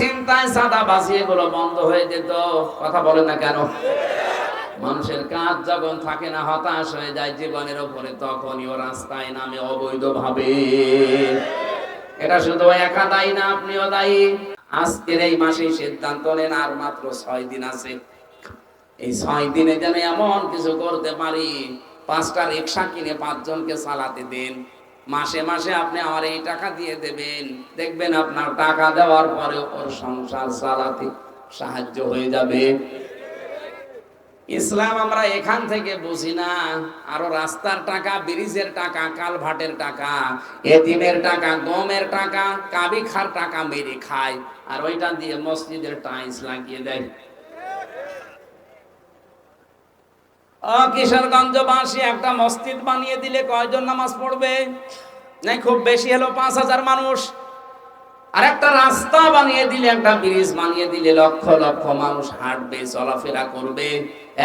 চিন্তায় চাঁদাবাজি এগুলো বন্ধ হয়ে যেত। কথা বলেন না কেন? মানুষের কাজ যখন থাকে না, হতাশ হয়ে যায় জীবনের উপরে, তখনই ও রাস্তায় নামে অবৈধ ভাবে এটা শুধু একা দায়ী না, আপনিও দায়ী। আজকের এই মাসে সিদ্ধান্ত নেন, আর মাত্র ছয় দিন আছে। এই ছয় দিনে যেন এমন কিছু করতে পারি, পাঁচটা রিক্সা কিনে পাঁচজনকে চালাতে দিন। মাসে মাসে আপনি আমার এই টাকা দিয়ে দেবেন। দেখবেন আপনার টাকা দেওয়ার পরে ওর সংসার চালাতে সাহায্য হয়ে যাবে। ইসলাম আমরা এখান থেকে বুঝি না। আরও রাস্তার টাকা, ব্রিজের টাকা, কালভাটের টাকা, এতিমের টাকা, গমের টাকা কাবি খার টাকা মেরে খায়। আর ওইটা দিয়ে মসজিদের টাইলস লাগিয়ে দেয়। কিশোরগঞ্জবাসী একটা মসজিদ বানিয়ে দিলে কয়জন নামাজ পড়বে? নাই, খুব বেশি হলো পাঁচ হাজার মানুষ। আর একটা রাস্তা বানিয়ে দিলে, একটা ব্রিজ বানিয়ে দিলে লক্ষ লক্ষ মানুষ হাঁটবে, চলাফেরা করবে।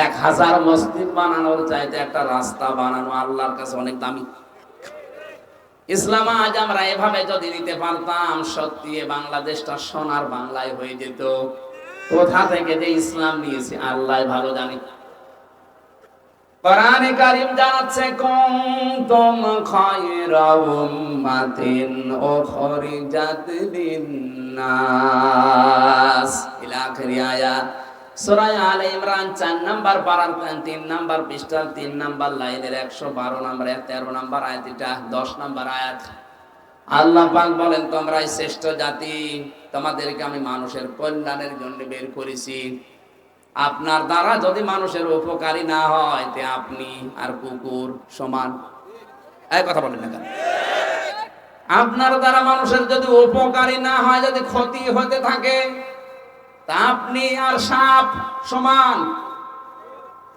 এক হাজার মসজিদ বানানোর চাইতে একটা রাস্তা বানানো আল্লাহর কাছে অনেক দামি। ইসলাম আজ আমরা এভাবে যদি নিতে পারতাম, সত্যি বাংলাদেশটা সোনার বাংলায় হয়ে যেত। কোথা থেকে যে ইসলাম নিয়েছে আল্লাহ ভালো জানে। কোরআনে কারিম জানাচ্ছে, কুনতুম খায়রা উম্মাতিন উখরিজাত লিন-নাস। ইলা আখিরি আয়াত সূরা আলে ইমরান 4 নাম্বার পারার 3 নাম্বার পৃষ্ঠার 3 নাম্বার লাইনের 112 নাম্বার 13 নাম্বার আয়াত, এটা 10 নাম্বার আয়াত। আল্লাহ পাক বলেন, তোমরাই শ্রেষ্ঠ জাতি, তোমাদেরকে আমি মানুষের কল্যাণের জন্য বের করেছি। আপনার দ্বারা যদি মানুষের উপকারী না হয়, তে আপনি আর কুকুর সমান। এই কথা বলেন না কেন? আপনার দ্বারা মানুষের যদি উপকারী না হয়, যদি ক্ষতি হতে থাকে, তা আপনি আর সাপ সমান।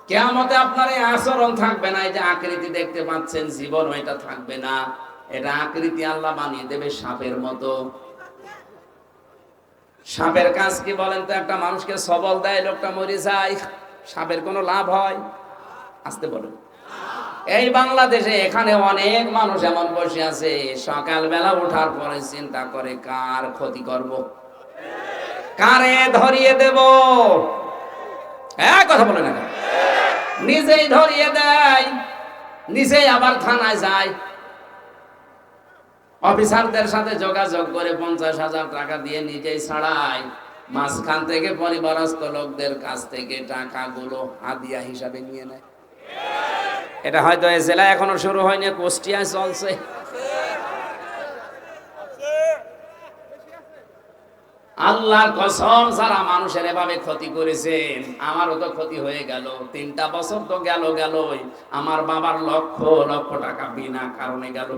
কেমতে আপনার এই আচরণ থাকবে না, এই যে আকৃতি দেখতে পাচ্ছেন জীবন এটা থাকবে না। এটা আকৃতি আল্লাহ বানিয়ে দেবে সাপের মতো। সাপের কাজ কি বলেন তো? একটা মানুষকে সবল দেয়, লোকটা মরে যায়, সাপের কোনো লাভ হয়? আসতে বলুন। এই বাংলাদেশে এখানে অনেক মানুষ এমন বসে আছে, সকালবেলা ওঠার পরে চিন্তা করে, কার ক্ষতি করব? কারে ধরিয়ে দেব? এক কথা বলে না নিজেই ধরিয়ে দেয়, নিজেই আবার থানায় যায় অফিসারদের সাথে যোগাযোগ করে পঞ্চাশ হাজার টাকা দিয়ে নিজেই ছাড়ায় মাঝখান থেকে পরিবারস্থ লোকদের কাছ থেকে টাকাগুলো হাদিয়া হিসাবে নিয়ে নেয়। এটা হয়তো এই জেলায় এখনও শুরু হয়নি, কুষ্টিয়ায় চলছে। আল্লাহর কসম সারা মানুষের এভাবে ক্ষতি করেছেন, আমারও তো ক্ষতি হয়ে গেল। তিনটা বছর তো গেল গেলই, আমার বাবার লক্ষ লক্ষ টাকা বিনা কারণে গেল।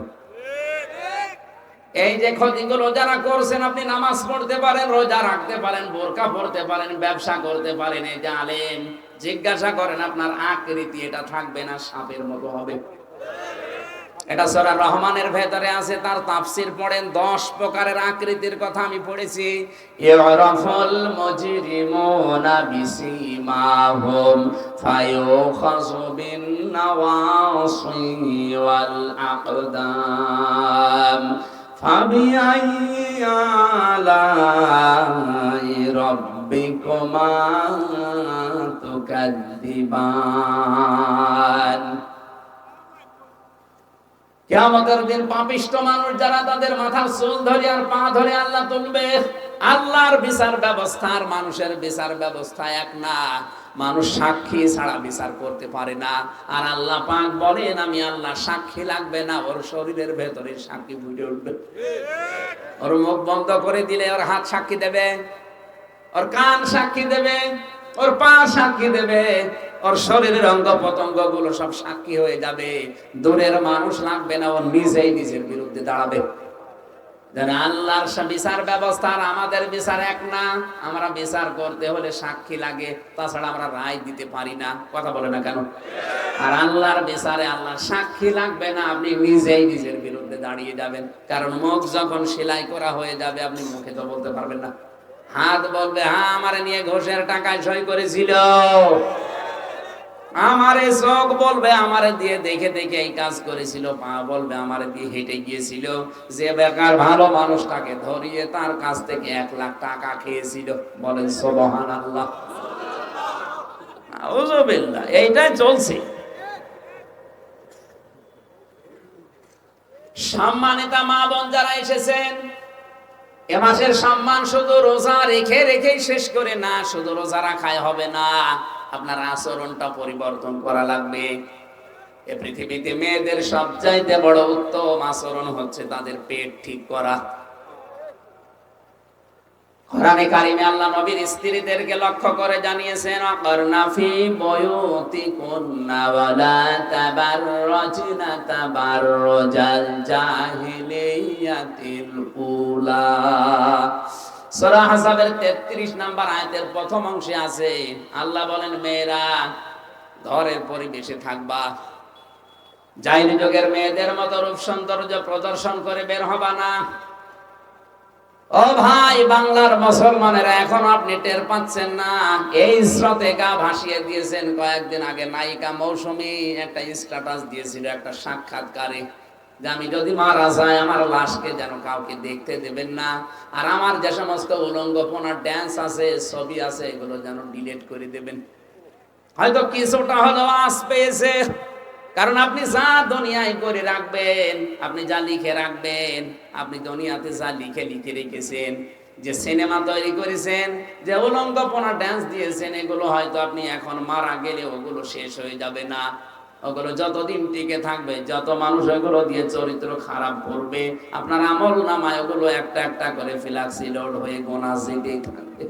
এই যে ক্ষতিগুলো যারা করছেন, আপনি নামাজ পড়তে পারেন, রোজা রাখতে পারেন বোরকা পড়তে পারেন, ব্যবসা করতে পারেন, এই যে আলেম, জিজ্ঞাসা করেন, আপনার আকৃতি এটা থাকবে না, সাপের মতো হবে। এটা সরা রহমানের ভেতরে আছে, তার তাফসির পড়েন, দশ প্রকারের আকৃতির কথা আমি পড়েছি। ইউরাফুল মুজরিমুনা বিসিমাহুম ফায়ুখাযু বিন নাওয়াসি ওয়াল আকদাম فبأي آلاء ربكما تكذبان কেয়ামতের দিন পাপিষ্ট মানুষ যারা তাদের মাথার চুল ধরে আর পা ধরে আল্লাহ তুলবে আল্লাহর বিচার ব্যবস্থা আর মানুষের বিচার ব্যবস্থা এক না মানুষ সাক্ষী ছাড়া বিচার করতে পারে না। আর আল্লাহ পাক বলেন, আমি আল্লাহ সাক্ষী লাগবে না, ওর শরীরের ভেতরে সাক্ষী ফুটে উঠবে। ওর মুখ বন্ধ করে দিলে ওর হাত সাক্ষী দেবে, ওর কান সাক্ষী দেবে, ওর পা সাক্ষী দেবে, ওর শরীরের অঙ্গ প্রত্যঙ্গগুলো সব সাক্ষী হয়ে যাবে। দূরের মানুষ লাগবে না, ও নিজেই নিজের বিরুদ্ধে দাঁড়াবে। যেন আল্লাহর বিচার আমাদের বিচার এক না। আমরা বিচার করতে হলে সাক্ষী লাগে, তাছাড়া আমরা রায় দিতে পারি না। কথা বলে না কেন? আর আল্লাহর বিচারে আল্লাহর সাক্ষী লাগবে না, আপনি নিজেই নিজের বিরুদ্ধে দাঁড়িয়ে যাবেন। কারণ মুখ যখন সেলাই করা হয়ে যাবে, আপনি মুখে তো বলতে পারবেন না। হাত বলবে হ্যাঁ আমারে নিয়ে ঘোষের টাকায় সই করেছিল। আমারে চোখ বলবে, আমারে দিয়ে দেখে দেখে এই কাজ করেছিল, পা বলবে, আমারে দিয়ে হেঁটে গিয়েছিল। যে বেকার ভালো মানুষটাকে ধরিয়ে তার কাছ থেকে এক লাখ টাকা খেয়েছিল। বলেন সোবহান আল্লাহ এইটাই চলছে। সম্মানিতা মা বোন যারা এসেছেন, এ মাসের সম্মান শুধু রোজা রেখে, রেখেই শেষ করে না, শুধু রোজা রাখায় হবে না। আপনার আচরণটা পরিবর্তন করা লাগবে। এ পৃথিবীতে মেয়েদের সবচাইতে বড় উত্তম আচরণ হচ্ছে তাদের পেট ঠিক করা। কোরআনে স্ত্রীদেরকে লক্ষ্য করে জানিয়েছেন সূরা হাসাবের 33 নাম্বার আয়াতের প্রথম অংশে আছে, আল্লাহ বলেন, মেয়েরা, ঘরের পরিবেশে থাকবা। যুগের মেয়েদের মতো রূপ সৌন্দর্য প্রদর্শন করে বের হবা না। ও ভাই, বাংলার মুসলমানেরা, এখন আপনি টের পাচ্ছেন না। এই স্রোতে গা ভাসিয়ে দিয়েছেন কয়েকদিন আগে। নায়িকা মৌসুমী একটা স্ট্যাটাস দিয়েছিল, একটা সাক্ষাৎকারে। যে আমি যদি মারা যায় আমার লাশকে যেন কাউকে দেখতে দেবেন না। আর আমার যে সমস্ত উলঙ্গপনা ড্যান্স আছে, ছবি আছে, এগুলো যেন ডিলিট করে দেবেন। হয়তো কিছুটা হলো আস পেয়েছে। কারণ আপনি যা দুনিয়ায় করে রাখবেন, আপনি যা লিখে রাখবেন, আপনি দুনিয়াতে যা লিখে লিখে রেখেছেন, যে সিনেমা তৈরি করেছেন, যে উলঙ্গপনা ড্যান্স দিয়েছেন, এগুলো হয়তো আপনি এখন মারা গেলে ওগুলো শেষ হয়ে যাবে না। ওগুলো যতদিন টিকে থাকবে, যত মানুষ ওগুলো দিয়ে চরিত্র খারাপ করবে, আপনার আমল নামায় ওগুলো একটা একটা করে ফিলাক্সি লোড হয়ে গোনা জেগে থাকবে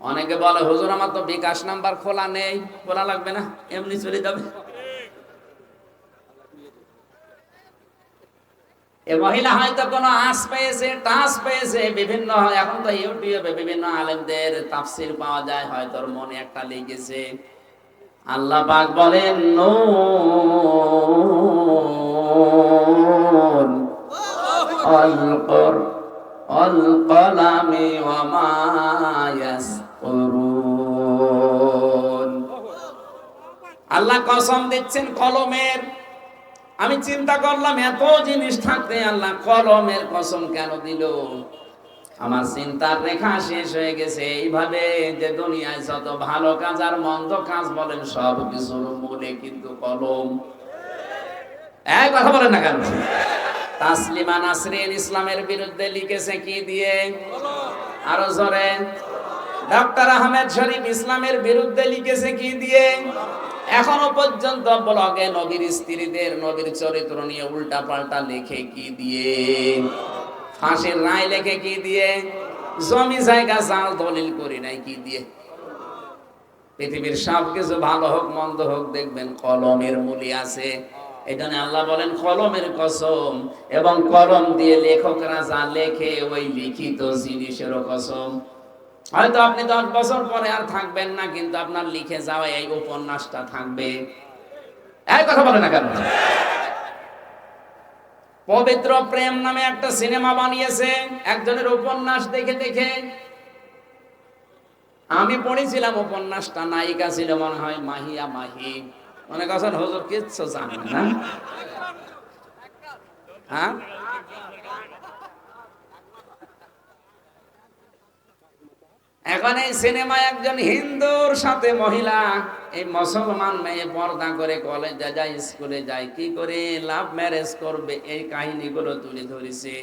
অনেকে বলে, হুজুর, আমার তো বিকাশ নাম্বার খোলা নেই। খোলা লাগবে না? এমনি চলে যাবে। এ মহিলা হয়তো কোনো আঁশ পেয়েছে টাঁস পেয়েছে, বিভিন্ন এখন তো ইউটিউবে বিভিন্ন আলেমদের তাফসির পাওয়া যায়, হয়তো মনে একটা লেগেছে। আল্লাহ পাক বলেন, নূন, অলকর, অলকলামি ওয়ামা ইয়াসকুরুন। আল্লাহ কসম দিচ্ছেন কলমের আমি চিন্তা করলাম, এত জিনিস থাকতে আল্লাহ কলমের কসম কেন দিল? আমার চিন্তার রেখা শেষ হয়ে গেছে। এইভাবে যে দুনিয়ায় যত ভালো কাজ আর মন্দ কাজ বলেন, সব কিছুর মূলে কিন্তু কলম। এক কথা বলেন না কেন? তাসলিমা নাসরিন ইসলামের বিরুদ্ধে লিখেছে কি দিয়ে? আরও জোরে। ডক্টর আহমেদ শরীফ ইসলামের বিরুদ্ধে লিখেছে কি দিয়ে? এখনও পর্যন্ত ব্লগে নবীর স্ত্রীদের নবীর চরিত্র নিয়ে উল্টা পাল্টা লেখে কি দিয়ে? ফাঁসির রায় লেখে কি দিয়ে? জমি, জায়গা, জাল দলিল করি নাই কি দিয়ে? পৃথিবীর সব কিছু ভালো হোক, মন্দ হোক, দেখবেন কলমের মূলি আছে। এই জন্য আল্লাহ বলেন, কলমের কসম এবং কলম দিয়ে লেখকরা যা লেখে ওই লিখিত জিনিসেরও কসম। হয়তো আপনি দশ বছর পরে আর থাকবেন না, কিন্তু আপনার লিখে যাওয়া এই উপন্যাসটা থাকবে। কথা বলে না কেন? পবিত্র প্রেম নামে একটা সিনেমা বানিয়েছে, একজনের উপন্যাস দেখে দেখে। আমি পড়েছিলাম উপন্যাসটা, নায়িকা ছিল মনে হয় মাহিয়া মাহি। মনে করছেন, হুজুর কিচ্ছু জানেন না। হ্যাঁ? এখন এই সিনেমায় একজন হিন্দুর সাথে মহিলা, এই মুসলমান মেয়ে পর্দা করে কলেজে যায় স্কুলে যায়, কি করে লাভ ম্যারেজ করবে? এই কাহিনীগুলো তুলে ধরেছে।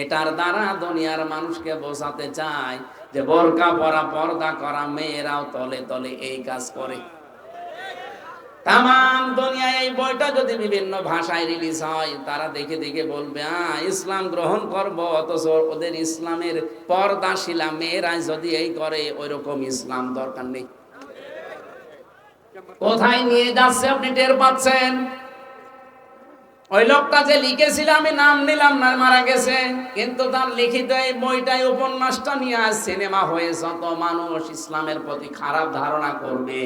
এটার দ্বারা দুনিয়ার মানুষকে বোঝাতে চায় যে বোরকা পরা, পর্দা করা মেয়েরাও তলে তলে এই কাজ করে। তাম দুনিয়ায় এই বইটা যদি বিভিন্ন ভাষায় রিলিজ হয়, তারা দেখে দেখে বলবে আহ ইসলাম গ্রহণ করব, অথচ ওদের ইসলামের পর্দাশিলা মেয়েরা যদি এই করে ওই রকম ইসলাম দরকার নেই। কোথায় নিয়ে যাচ্ছে আপনি টের পাচ্ছেন? ওই লোকটা যে লিখেছিল, আমি নাম নিলাম না, মারা গেছে। কিন্তু তার লিখিত এই বইটাই উপন্যাসটা নিয়ে আজ সিনেমা হয়ে যত মানুষ ইসলামের প্রতি খারাপ ধারণা করবে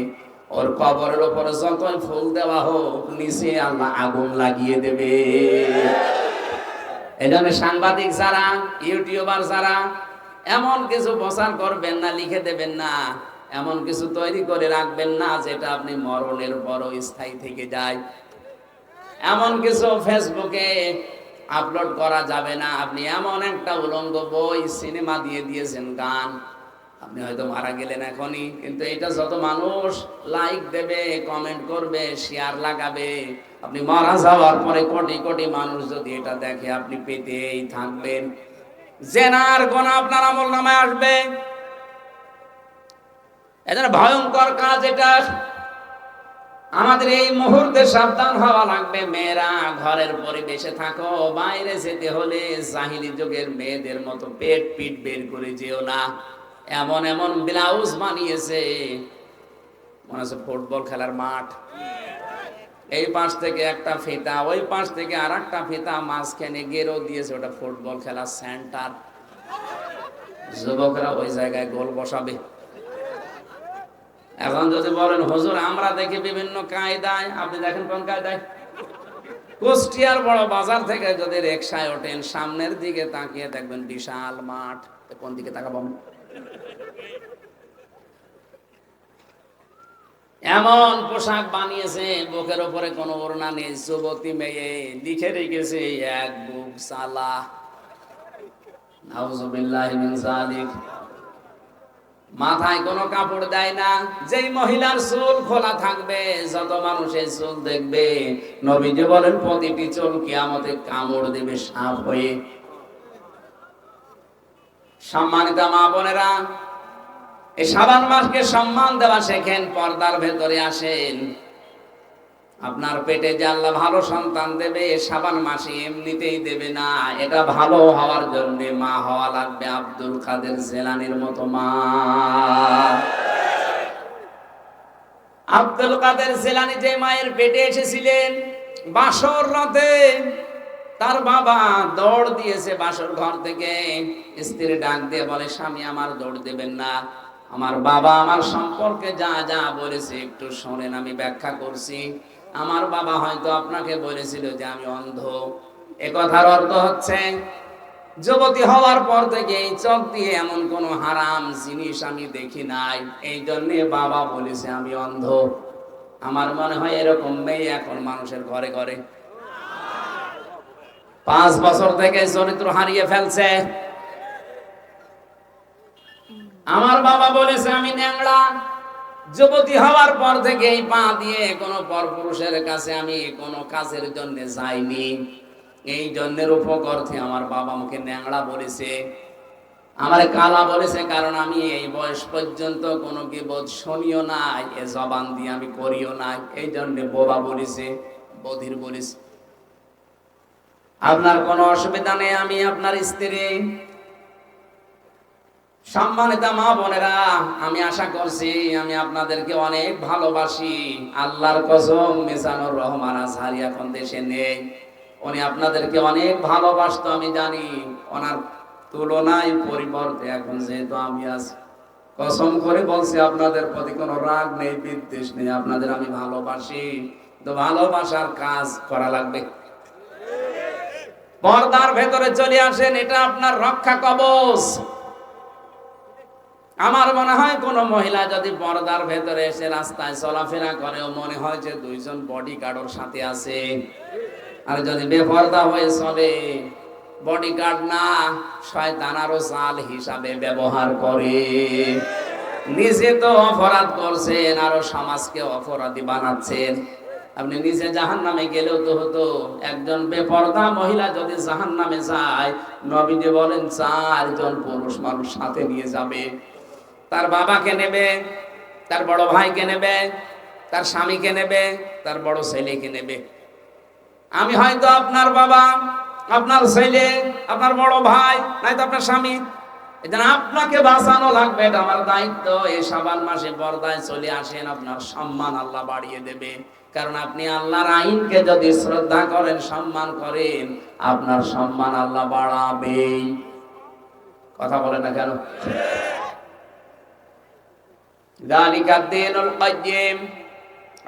ওর কবরের উপরে যতই ফুল দেওয়া হোক, নিচে আল্লাহ আগুন লাগিয়ে দেবে। এই জন্য সাংবাদিক যারা, ইউটিউবার যারা, এমন কিছু প্রচার করবেন না, লিখে দেবেন না, এমন কিছু তৈরি করে রাখবেন না, যেটা আপনি মরণের বড় স্থায়ী থেকে যায়। এমন কিছু ফেসবুকে আপলোড করা যাবে না, আপনি এমন একটা উলঙ্গ বই, সিনেমা দিয়ে দিয়েছেন গান। আপনি হয়তো মারা গেলেন এখনই, কিন্তু এটা যত মানুষ লাইক দেবে কমেন্ট করবে শেয়ার লাগাবে, আপনি মারা যাওয়ার পরে কোটি কোটি মানুষ যদি এটা দেখে, আপনি পেতেই থাকবেন। জেনার কোন আপনার আমল নামে আসবে। এদের ভয়ঙ্কর কাজ এটা। আমাদের এই মুহূর্তে সাবধান হওয়া লাগবে। মেয়েরা ঘরের পরিবেশে থাকো, বাইরে যেতে হলে জাহিলি যুগের মেয়েদের মতো পেট পিট বের করে যেও না। এমন এমন ব্লাউজ বানিয়েছে। মনে হচ্ছে ফুটবল খেলার মাঠ। এই পাশ থেকে একটা ফিতা, ওই পাশ থেকে আর একটা ফিতা মাঝখানে গেরো দিয়েছে, ওটা ফুটবল খেলার সেন্টার। যুবকরা ওই জায়গায় গোল বসাবে। এখন যদি বলেন, হুজুর, আমরা দেখি বিভিন্ন কায়দায়। আপনি দেখেন কোন কায়দায়? কুষ্টিয়ার বড় বাজার থেকে যদি রিক্সায় ওঠেন, সামনের দিকে তাকিয়ে দেখবেন বিশাল মাঠ। কোন দিকে তাকাবো? এমন পোশাক বানিয়েছে, বুকের উপরে কোনো ওড়না নেই, যুবতী মেয়ে লিখে রেখেছে এক বুক সালা। মাথায় কোনো কাপড় দেয় না, যেই মহিলার চুল খোলা থাকবে, যত মানুষের চুল দেখবে, নবীজি বলেন, প্রতিটি চুল কিয়ামতে কামড় দেবে সাপ হয়ে। সম্মানিত মা বোনেরা, এই সাবান মাসকে সম্মান দেওয়া শেখেন, পর্দার ভেতরে আসেন। আপনার পেটে যে আল্লাহ ভালো সন্তান দেবে সাবান মাসে এমনিতেই দেবে না। এটা ভালো হওয়ার জন্য মা হওয়া লাগবে আব্দুল কাদের জেলানির মতো মা। আব্দুল কাদের জেলানি যে মায়ের পেটে এসেছিলেন, বাসর রাতে তার বাবা দৌড় দিয়েছে বাসর ঘর থেকে। স্ত্রী ডাক দিয়ে বলে, স্বামী, আমার দৌড় দেবেন না। আমার বাবা আমার সম্পর্কে যা যা বলেছে একটু শোনেন, আমি ব্যাখ্যা করছি। আমার বাবা হয়তো আপনাকে বলেছিল যে আমি অন্ধ। এ কথার অর্থ হচ্ছে, যুবতী হওয়ার পর থেকে এই চোখ দিয়ে এমন কোন হারাম জিনিস আমি দেখি নাই। এই জন্যে বাবা বলেছে, আমি অন্ধ। আমার মনে হয় এরকম মেয়ে এখন মানুষের ঘরে ঘরে পাঁচ বছর থেকে চরিত্র হারিয়ে ফেলছে। আমার বাবা বলেছে, আমি ন্যাংড়া। যুবতী হওয়ার পর থেকে এই পা দিয়ে কোনো পরপুরুষের কাছে আমি কোনো কাজের জন্য যাইনি। এই জন্যের উপকর্থে আমার বাবা আমাকে ন্যাংড়া বলেছে। আমার কালা বলেছে, কারণ আমি এই বয়স পর্যন্ত কোনো কি বোধ শুনিও নাই, এ জবান দিয়ে আমি করিও নাই। এই জন্য বোবা বলেছে, বধির বলেছে। আপনার কোনো অসুবিধা নেই, আমি আপনার স্ত্রী। সম্মানিত মা বোনেরা, আমি আশা করছি আমি আপনাদেরকে অনেক ভালোবাসি। আল্লাহর কসম, মিজানুর রহমান আজহারি এখন দেশে নেই। উনি আপনাদেরকে অনেক ভালোবাসতো, আমি জানি। ওনার তুলনায় পরিবর্তে এখন যেহেতু আমি আছি, কসম করে বলছি, আপনাদের প্রতি কোনো রাগ নেই, বিদ্বেষ নেই, আপনাদের আমি ভালোবাসি। তো ভালোবাসার কাজ করা লাগবে। পর্দার ভেতরে চলে আসেন, এটা আপনার রক্ষা কবচ। আমার মনে হয় কোন মহিলা যদি পর্দার ভেতরে এসে রাস্তায় চলাফেরা করে মনে হয় যে দুইজন বডি গার্ডের সাথে আছে। আর যদি বেপর্দা হয়ে চলে বডি গার্ড না, শয়তান আরও জাল হিসাবে ব্যবহার করে। নিজে তো অপরাধ করছেন, আরও সমাজকে অপরাধী বানাচ্ছেন। আপনি নিজে জাহান নামে গেলেও তো হতো। একজন বেপর্দা মহিলা যদি জাহান নামে যায়, নবীজি বলেন, চারজন পুরুষ মানুষ সাথে নিয়ে যাবে। তার বাবাকে নেবে, তার বড় ভাইকে নেবে, তার স্বামীকে নেবে, তার বড় ছেলেকে নেবে। আমি হয়তো আপনার বাবা, আপনার ছেলে, আপনার বড় ভাই নাই তো আপনার স্বামী। এজন্য আপনাকে বাঁচানো লাগবে, এটা আমার দায়িত্ব। এই সাবান মাসে পর্দায় চলে আসেন, আপনার সম্মান আল্লাহ বাড়িয়ে দেবে। কারণ আপনি আল্লাহর আইনকে যদি শ্রদ্ধা করেন, সম্মান করেন, আপনার সম্মান আল্লাহ বাড়াবেই কথা বলে না কেন?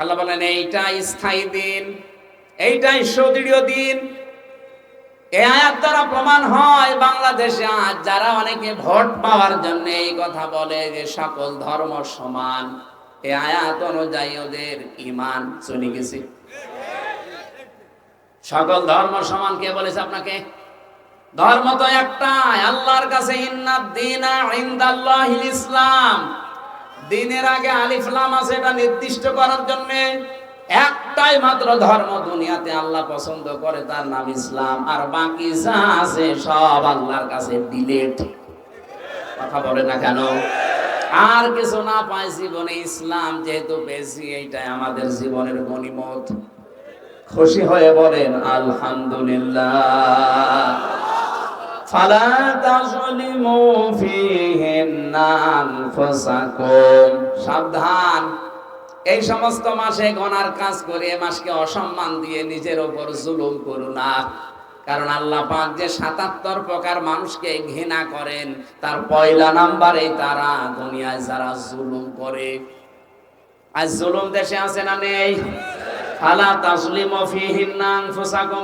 আল্লাহ বলেন, এইটাই স্থায়ী দিন, এইটাই সুদৃঢ় দিন। এই আয়াত দ্বারা প্রমাণ হয়, বাংলাদেশে আজ যারা অনেকে ভোট পাওয়ার জন্য এই কথা বলে যে সকল ধর্ম সমান। এই আয়াত অনুযায়ী ওদের ইমান চলে গেছে। সকল ধর্ম সমান কে বলেছে আপনাকে? ধর্ম তো একটাই, আল্লাহর কাছে ইসলাম। দিনের আগে আলিফ লাম আছে, এটা নির্দিষ্ট করার জন্য একটাই মাত্র ধর্ম দুনিয়াতে আল্লাহ পছন্দ করে, তার নাম ইসলাম। আর বাকি যা আছে সব আল্লাহর কাছে ডিলেট। কথা বলে না কেন? আর কিছু না পাই জীবনে ইসলাম যেহেতু বেশি, এইটাই আমাদের জীবনের গণিমত। খুশি হয়ে বলেন, আলহামদুলিল্লাহ। সাবধান, এই সমস্ত মাসে গনার কাজ করে মাসকে অসম্মান দিয়ে নিজের ওপর জুলুম করো না। কারণ আল্লাহ পাক যে সাতাত্তর প্রকার মানুষকে ঘৃণা করেন, তার পয়লা নাম্বারে তারা দুনিয়ায় যারা জুলুম করে। আজ জুলুম দেশে আছে না নেই? ফালা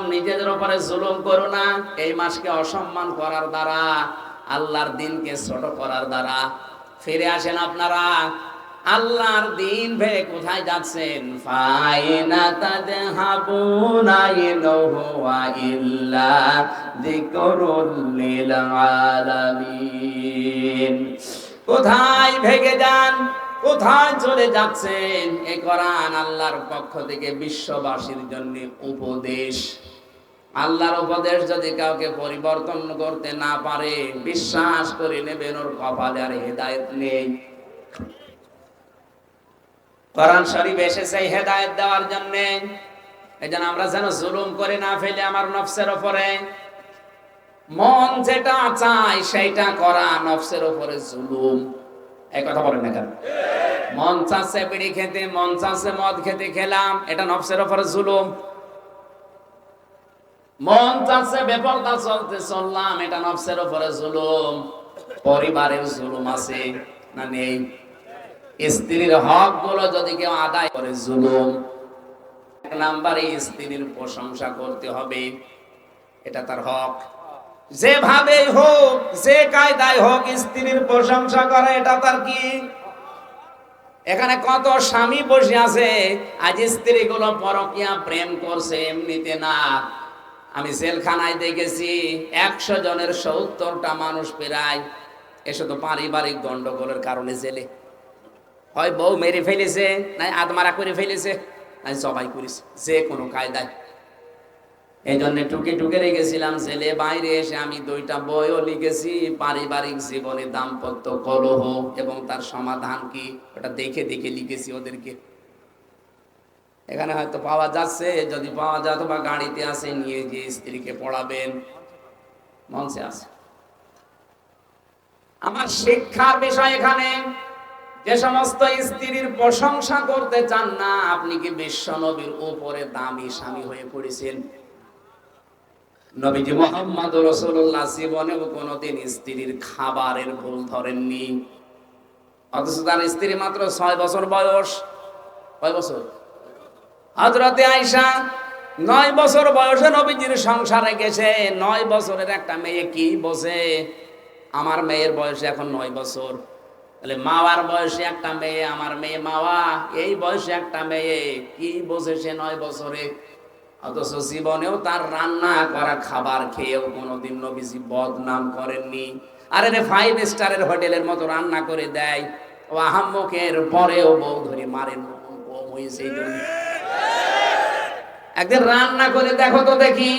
নিজেদের উপরে জুলুম করো না। এই মাসকে অসম্মান করার দ্বারা, আল্লাহর দিনকে ছোট করার দ্বারা। ফিরে আসেন আপনারা। আল্লাহর দিন ভেবে কোথায় যাচ্ছেন? ফাইনা তাদহাবুনা ইনহু ওয়া ইল্লা যিকরুল লিল আলামিন। কোথায় ভেগে যান? কোথায় চলে যাচ্ছেন? এ কোরআন আল্লাহর পক্ষ থেকে বিশ্ববাসীর জন্য উপদেশ। আল্লাহর উপদেশ যদি কাউকে পরিবর্তন করতে না পারে, বিশ্বাস করে নেবেন ওর কপালে আর হেদায়েত নেই। কোরআন শরীফ এসেছে হেদায়েত দেওয়ার জন্য। এই আমরা যেন জুলুম করে না ফেলে আমার নফসের উপরে মন যেটা চায় সেইটা করা নফসের উপরে জুলুম। এই কথা বলেন না কেন? মন চাচ্ছে বিড়ি খেতে, মন চাচ্ছে মদ খেতে খেলাম, এটা নফসের উপরে জুলুম। মন চাচ্ছে বেপরদা চলতে চললাম, এটা নফসের উপরে জুলুম। পরিবারের জুলুম আছে না নেই? স্ত্রীর হকগুলো যদি কেউ আদায় করে, জুলুম। এক নাম্বারে স্ত্রীর প্রশংসা করতে হবে, এটা তার হক। যেভাবে হোক, যে কায়দায় হোক স্ত্রীর প্রশংসা করা, এটা তার কি? এখানে কত স্বামী বসে আছে, আজ স্ত্রী গুলো পরকিয়া প্রেম করছে, এমনিতে না। আমি জেলখানায় দেখেছি, একশো জনের সত্তরটা মানুষ প্রায়, এসে তো পারিবারিক গন্ডগোলের কারণে জেলে। হয় বউ মেরে ফেলেছে, নাই আদমারা করে ফেলেছে, নাই সবাই করেছে যে কোনো কায়দায়। এই জন্য টুকে টুকে রেখেছিলাম, ছেলে, বাইরে এসে আমি দুইটা বইও লিখেছি, পারিবারিক জীবনে দাম্পত্য কলহ এবং তার সমাধান কি? ওটা দেখে দেখে লিখেছি ওদেরকে। এখানে হয়তো পাওয়া যাচ্ছে, যদি পাওয়া যায় অথবা গাড়িতে আসে নিয়ে গিয়ে স্ত্রীকে পড়াবেন। মঞ্চে আছে। আমার শিক্ষার বিষয় এখানে যে সমস্ত স্ত্রীর প্রশংসা করতে চান না, আপনি কি বিশ্ব নবীর উপরে দামি স্বামী হয়ে পড়েছেন? নবীজি মোহাম্মদ রসুল্লাহ জীবনেও কোনোদিন স্ত্রীর খাবারের ভুল ধরেননি। অথচ তার স্ত্রী মাত্র ছয় বছর বয়স। কয় বছর? হজরতে আয়সা নয় বছর বয়সে নবীজির সংসারে গেছে। নয় বছরের একটা মেয়ে কি বসে আমার মেয়ের বয়সে এখন নয় বছর। তাহলে মাওয়ার বয়সে একটা মেয়ে, আমার মেয়ে মাওয়া, এই বয়সে একটা মেয়ে, কি বোঝে সে নয় বছরে? অথচ জীবনেও তার রান্না করা খাবার খেয়েও কোনোদিন নবীজি বদনাম করেননি। আরে রে ফাইভ স্টারের হোটেলের মতো রান্না করে দেয়। ও আহাম্মকের পরেও বউ ধরে মারেন একদিন রান্না করে দেখো তো দেখি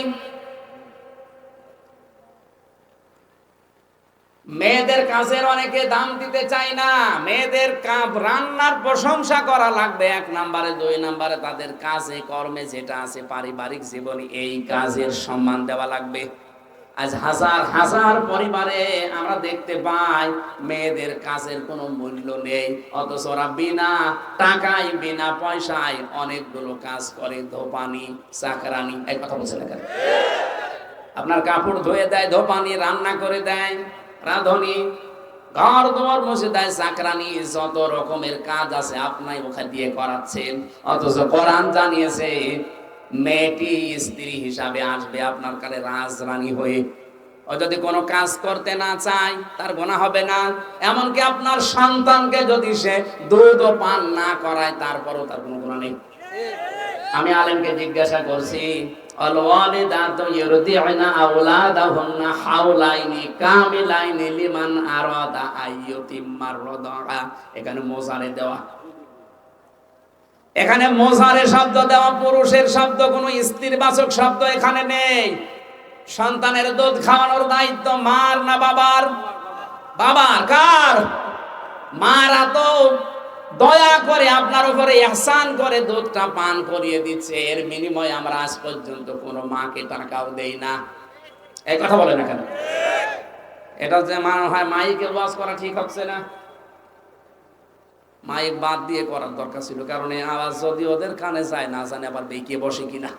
মেয়েদের কাজের অনেকে দাম দিতে চায় না। মেয়েদের রান্নার প্রশংসা করা লাগবে এক নাম্বারে, দুই নাম্বারে তাদের কাজে, কর্মে যেটা আছে পারিবারিক জীবনে এই কাজের সম্মান দেওয়া লাগবে। আজ হাজার হাজার পরিবারে আমরা দেখতে পাই মেয়েদের কাজের কোনো মূল্য নেই। অথচ ওরা বিনা টাকায় বিনা পয়সায় অনেকগুলো কাজ করে, ধোপানি, চাকরানি এই কথা বলছে আপনার কাপড় ধুয়ে দেয়, ধোপানি রান্না করে দেয়। রাঁধুনি, ঘর দোর মুছে দেয় চাকরানি, যত রকমের কাজ আছে আপনাই ওখানে দিয়ে করাচ্ছেন। অথচ কোরআন জানিয়েছে, মেয়েটি স্ত্রী হিসাবে আসবে আপনার কালে রাজরানী হয়ে। ও যদি কোনো কাজ করতে না চায়, তার গোনা হবে না। এমনকি আপনার সন্তানকে যদি সে দুধ পান না করায়, তারপরও তার কোনো গুণা নেই। আমি আলেমকে জিজ্ঞাসা করছি আওলাদাহুন্না হাওলাইনি কামিলাইনি লিমান আরাদা আইয়ুতিম্মার রাদা এখানে মোজারে দেওয়া। এখানে শব্দ দেওয়া, পুরুষের শব্দ, কোনো স্ত্রীর বাচক শব্দ এখানে নেই। সন্তানের দুধ খাওয়ানোর দায়িত্ব মার না বাবার? বাবার, কার? মারা তো দয়া করে আপনার উপরে এহসান করে দুধটা পান করিয়ে দিচ্ছে। এর বিনিময়ে আমরা আজ পর্যন্ত কোনো মাকে টাকাও দেই না। এই কথা বলে না কেন? এটা যে মনে হয়, মাইকে ওয়াজ করা ঠিক হচ্ছে না। মাইক বাদ দিয়ে করার দরকার ছিল, কারণ এই আওয়াজ যদি ওদের কানে যায়, না জানে আবার বেঁকে বসে কিনা।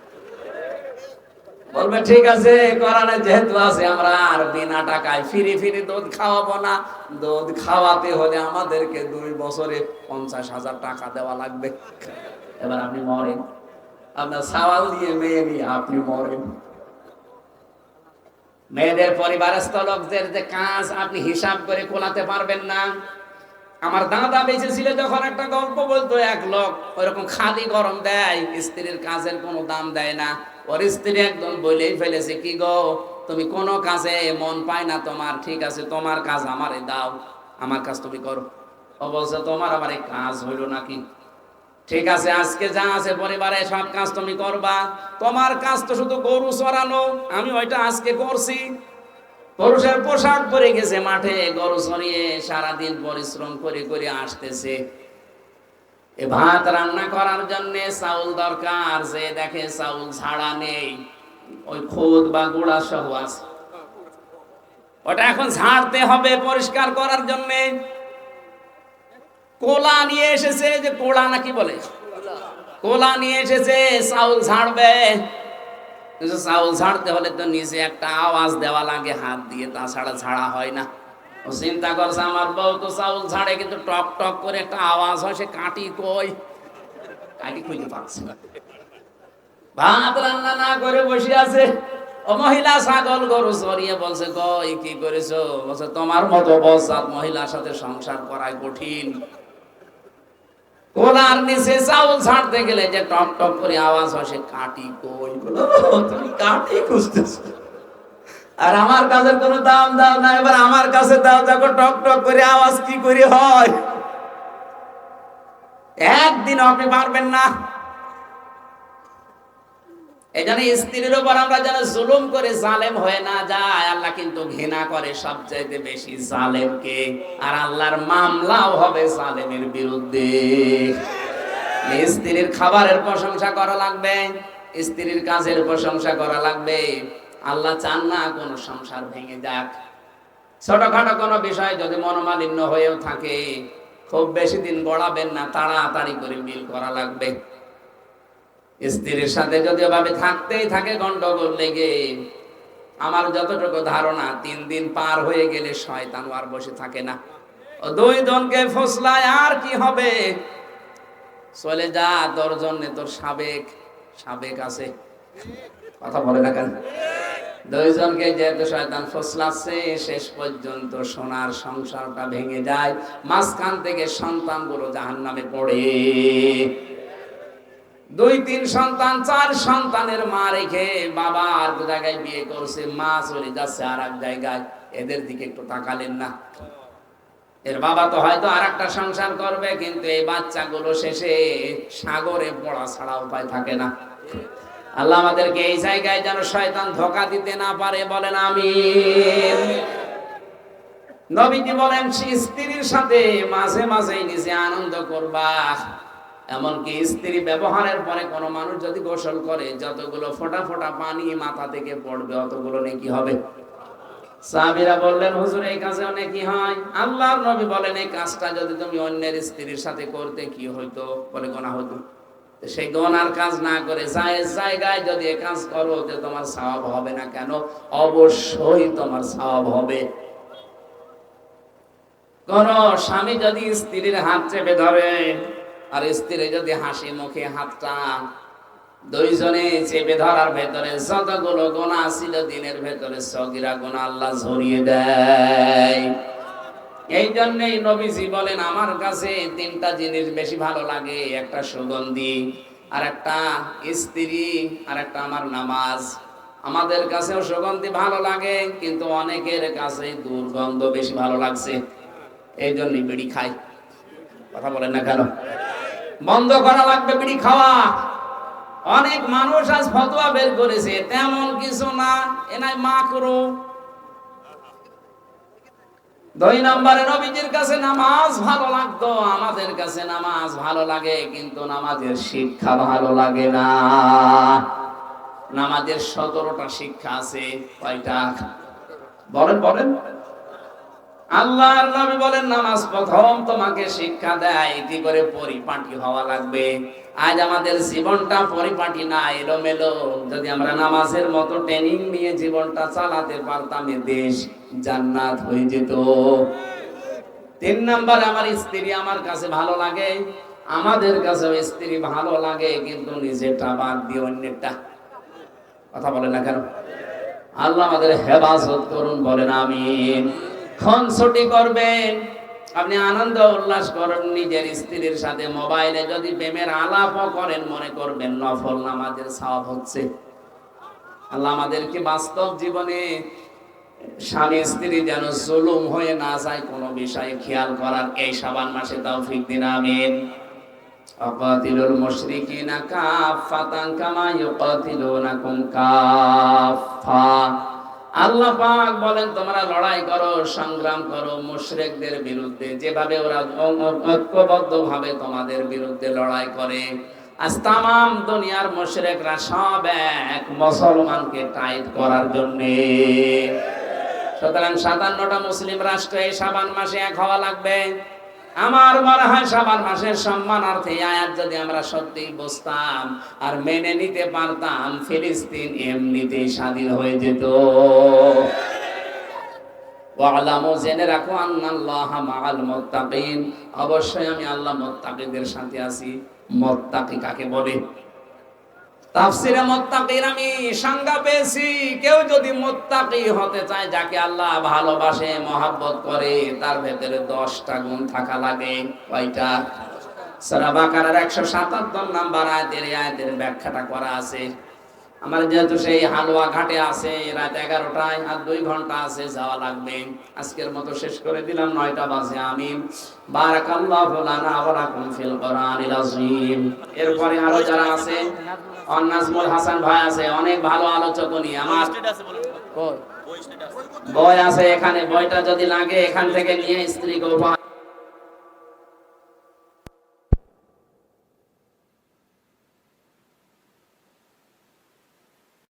বলবে, ঠিক আছে, কোরআনে যেহেতু আছে, আমরা আর বিনা টাকায় ফিরি ফিরি দুধ খাওয়াবো না। দুধ খাওয়াতে হলে আমাদেরকে দুই বছরে পঞ্চাশ হাজার টাকা দেওয়া লাগবে। এবার আপনি মরেন। আপনার সাওয়াল দিয়ে মেয়ে নিয়ে আপনি মরেন। মেয়েদের পরিবারস্থ লোকদের যে কাজ আপনি হিসাব করে কোলাতে পারবেন না। আমার দাদা বেঁচে ছিল যখন একটা গল্প বলতো, এক লোক ওইরকম খালি গরম দেয়, স্ত্রীর কাজের কোনো দাম দেয় না। স্ত্রী বলেই ফেলেছে, কি গো? তুমি কোনো কাজে মন পায় না তোমার। ঠিক আছে, তোমার কাজ আমারে দাও, আমার কাজ তুমি করো। তোমার এই কাজ নাকি? ঠিক আছে, আজকে যা আছে পরিবারে সব কাজ তুমি করবা। তোমার কাজ তো শুধু গরু চড়ানো, আমি ওইটা আজকে করছি। পুরুষের পোশাক পরে গেছে মাঠে, গরু চড়িয়ে সারাদিন পরিশ্রম করে করে আসতেছে। এ ভাত রান্না করার জন্য চাউল দরকার, যে দেখে চাউল ছাড়া নেই, ওই খোদ বা গুড়া সহ আছে। ওটা এখন ঝাড়তে হবে পরিষ্কার করার জন্য। কোলা নিয়ে এসেছে, যে কোলা নাকি বলে? কোলা নিয়ে এসেছে, চাউল ঝাড়বে। চাউল ঝাড়তে হলে তো নিচে একটা আওয়াজ দেওয়া লাগে, হাত দিয়ে, তাছাড়া ঝাড়া হয় না। চিন্তা করছে, আমার বউ তো চাউল ঝাড়ে, কিন্তু টক টক করে একটা আওয়াজ হয়, সে কাটি কই? কাটি খুঁজে পাচ্ছে ভাত রান্না না করে বসে আছে। ও মহিলা ছাগল গরু চড়িয়ে বলছে কি করেছ? বলছে, তোমার মতো বসাত মহিলার সাথে সংসার করাই কঠিন। কোলার নিচে চাউল ছাড়তে গেলে যে টক টক করে আওয়াজ হয়, সে কাটি কই তুমি কাটি খুঁজতেছো। আর আমার কাছে কোনো দাম দাও না, এবার আমার কাছে দাও, দেখো টক টক করে আওয়াজ কি করে হয়। একদিন আপনি পারবেন না। জন্য স্ত্রীর উপর আমরা যেন জুলুম করে জালেম হয়ে না যায়, আল্লাহ কিন্তু ঘৃণা করে সবচাইতে বেশি জালেমকে, আর আল্লাহর মামলাও হবে জালেমের বিরুদ্ধে। স্ত্রীর খাবারের প্রশংসা করা লাগবে, স্ত্রীর কাজের প্রশংসা করা লাগবে। আল্লাহ চান না কোনো সংসার ভেঙে যাক। ছোটখাটো কোনো বিষয় যদি মনোমালিন্য হয়েও থাকে, খুব বেশি দিন গড়াবেন না, তাড়াতাড়ি করে মিল করা লাগবে। স্ত্রীর সাথে যদি ওভাবে থাকতেই থাকে, গন্ডগোল লেগে, আমার যতটুকু ধারণা, তিন দিন পার হয়ে গেলে শয়তান আর বসে থাকে না। ও দুই জনকে ফসলায় আর কি হবে? চলে যা, তোর জন্য তোর সাবেক সাবেক আছে। কথা বলে না কেন দুইজনকে যেহেতু শয়তান ফসলাচ্ছে, শেষ পর্যন্ত সোনার সংসারটা ভেঙে যায়, মাঝখান থেকে সন্তানগুলো জাহান নামে পড়ে। দুই, তিন সন্তান, চার সন্তানের মা রেখে বাবা আর এক জায়গায় বিয়ে করছে, মা চলে যাচ্ছে আর এক জায়গায়। এদের দিকে একটু তাকালেন না। এর বাবা তো হয়তো আর একটা সংসার করবে, কিন্তু এই বাচ্চাগুলো শেষে সাগরে পড়া ছাড়া উপায় থাকে না। আল্লাহ আমাদেরকে এই জায়গায় যেন শয়তান ধোকা দিতে না পারে, বলেন আমি নবীজি বলেন স্ত্রীর সাথে মাঝে মাঝে নিজে আনন্দ করবা। এমনকি স্ত্রী ব্যবহারের পরে কোনো মানুষ যদি গোসল করে, যতগুলো ফোটা ফোটা পানি মাথা থেকে পড়বে, অতগুলো নাকি হবে। সাহাবীরা বললেন, হুজুর, এই কাজে অনেক কি হয়? আল্লাহর নবী বলেন, এই কাজটা যদি তুমি অন্যের স্ত্রীর সাথে করতে, কি হইতো? বলে গোনা হতো সেই গনার কাজ না করে, জায়েজ জায়গায় যদি এ কাজ করো যে তোমার সওয়াব হবে না কেন? অবশ্যই তোমার সওয়াব হবে। কোন স্বামী যদি স্ত্রীর হাত চেপে ধরে, আর স্ত্রী যদি হাসি মুখে হাতটা দুইজনে চেপে ধরার ভেতরে যতগুলো গোনা ছিল, দিনের ভেতরে সগিরা গোনা আল্লাহ ঝরিয়ে দেয়। এই জন্যই নবীজি বলেন, আমার কাছে তিনটা জিনিস বেশি ভালো লাগে, একটা সুগন্ধি আর একটা স্ত্রী আর একটা আমার নামাজ। আমাদের কাছেও সুগন্ধি ভালো লাগে, কিন্তু অনেকের কাছে দুর্গন্ধ বেশি ভালো লাগছে। এই জন্যই বিড়ি খাই। কথা বলেন না কেন? বন্ধ করা লাগবে বিড়ি খাওয়া। অনেক মানুষ আজ ফতোয়া বের করেছে, তেমন কিছু না এনাই মা করো দুই নম্বরে, নবীজির কাছে নামাজ ভালো লাগতো, আমাদের কাছে নামাজ ভালো লাগে, কিন্তু নামাজের শিক্ষা ভালো লাগে না। নামাজের সতেরোটা শিক্ষা আছে, কয়টা? বলেন বলেন। আল্লাহর নবী বলেন, নামাজ প্রথম তোমাকে শিক্ষা দেয়, কি করে পরিপাটি হওয়া লাগবে? আজ আমাদের জীবনটা পরিপাটি না, এলোমেলো। যদি আমরা নামাজের মতো ট্রেনিং নিয়ে জীবনটা চালাতে পারতাম দেশ জান্নাত হয়ে যেত। তিন নাম্বার, আমার স্ত্রী আমার কাছে ভালো লাগে। আমাদের কাছে স্ত্রী ভালো লাগে, কিন্তু নিজেরটা বাদ দিয়ে অন্যেরটা। কথা বলে না কেন? আল্লাহ আমাদের হেফাজত করুন, বলেন ক্ষণ ছুটি করবেন আপনি আনন্দ উল্লাস করেন, নিজের স্ত্রীর সাথে মোবাইলে যদি প্রেমের আলাপও করেন, মনে করবেন নফল নামাজের সওয়াব হচ্ছে। আল্লাহ আমাদেরকে বাস্তব জীবনে স্বামী স্ত্রী যেন জুলুম হয়ে না যায়, কোনো বিষয়ে খেয়াল করার এই সাবান মাসে তাও তৌফিক দিন, আমিন। অকাতিলুল মুশরিকিনা কাফাতান কামা ইউকাতিলুনাকুম কাফা আল্লাহ পাক বলেন, তোমরা লড়াই করো, সংগ্রাম করো, মুশরিকদের বিরুদ্ধে। যেভাবে ওরা ঐক্যবদ্ধ ভাবে তোমাদের বিরুদ্ধে লড়াই করে, আজ তামাম দুনিয়ার মুশরিকরা সব এক মুসলমানকে টাইট করার জন্যে। সুতরাং সাতান্নটা মুসলিম রাষ্ট্রে সাবান মাসে এক হওয়া লাগবে। আমার মনে হয় সাবান মাসের সম্মানার্থে আয়াত যদি আমরা সত্যি বসতাম আর মেনে নিতে পারতাম, ফিলিস্তিন এমনিতেই স্বাধীন হয়ে যেত। ওয়ালামু, জেনে রাখো, আন্নাল্লাহ মাআল মুত্তাকিন। অবশ্যই আমি আল্লাহ মুত্তাকিদের সাথে আছি। মুত্তাকি কাকে বলে? তাফসিরে মোত্তাকির আমি সংজ্ঞা পেয়েছি। কেউ যদি মোত্তাকি হতে চায়, যাকে আল্লাহ ভালোবাসে, মহাব্বত করে, তার ভেতরে দশটা গুণ থাকা লাগে। কয়টা? সারা বাকারের একশো সাতাত্তর নাম্বার আয়াতের আয়াতের ব্যাখ্যাটা করা আছে। আমার যেহেতু সেই হালুয়া ঘাটে আছে রাত এগারোটায় আর দুই ঘণ্টা আছে যাওয়া লাগবে। আজকের মতো শেষ করে দিলাম নয়টা বাজে আমি। বারাকাল্লাহু লানা ওয়া লাকুম ফিল কোরআনিল আযীম। এরপরে আরও যারা আছে অন্নাজমুল হাসান ভাই আছে অনেক ভালো আলোচক উনি আমার? বই আছে এখানে বইটা যদি লাগে এখান থেকে নিয়ে স্ত্রীকে উপহার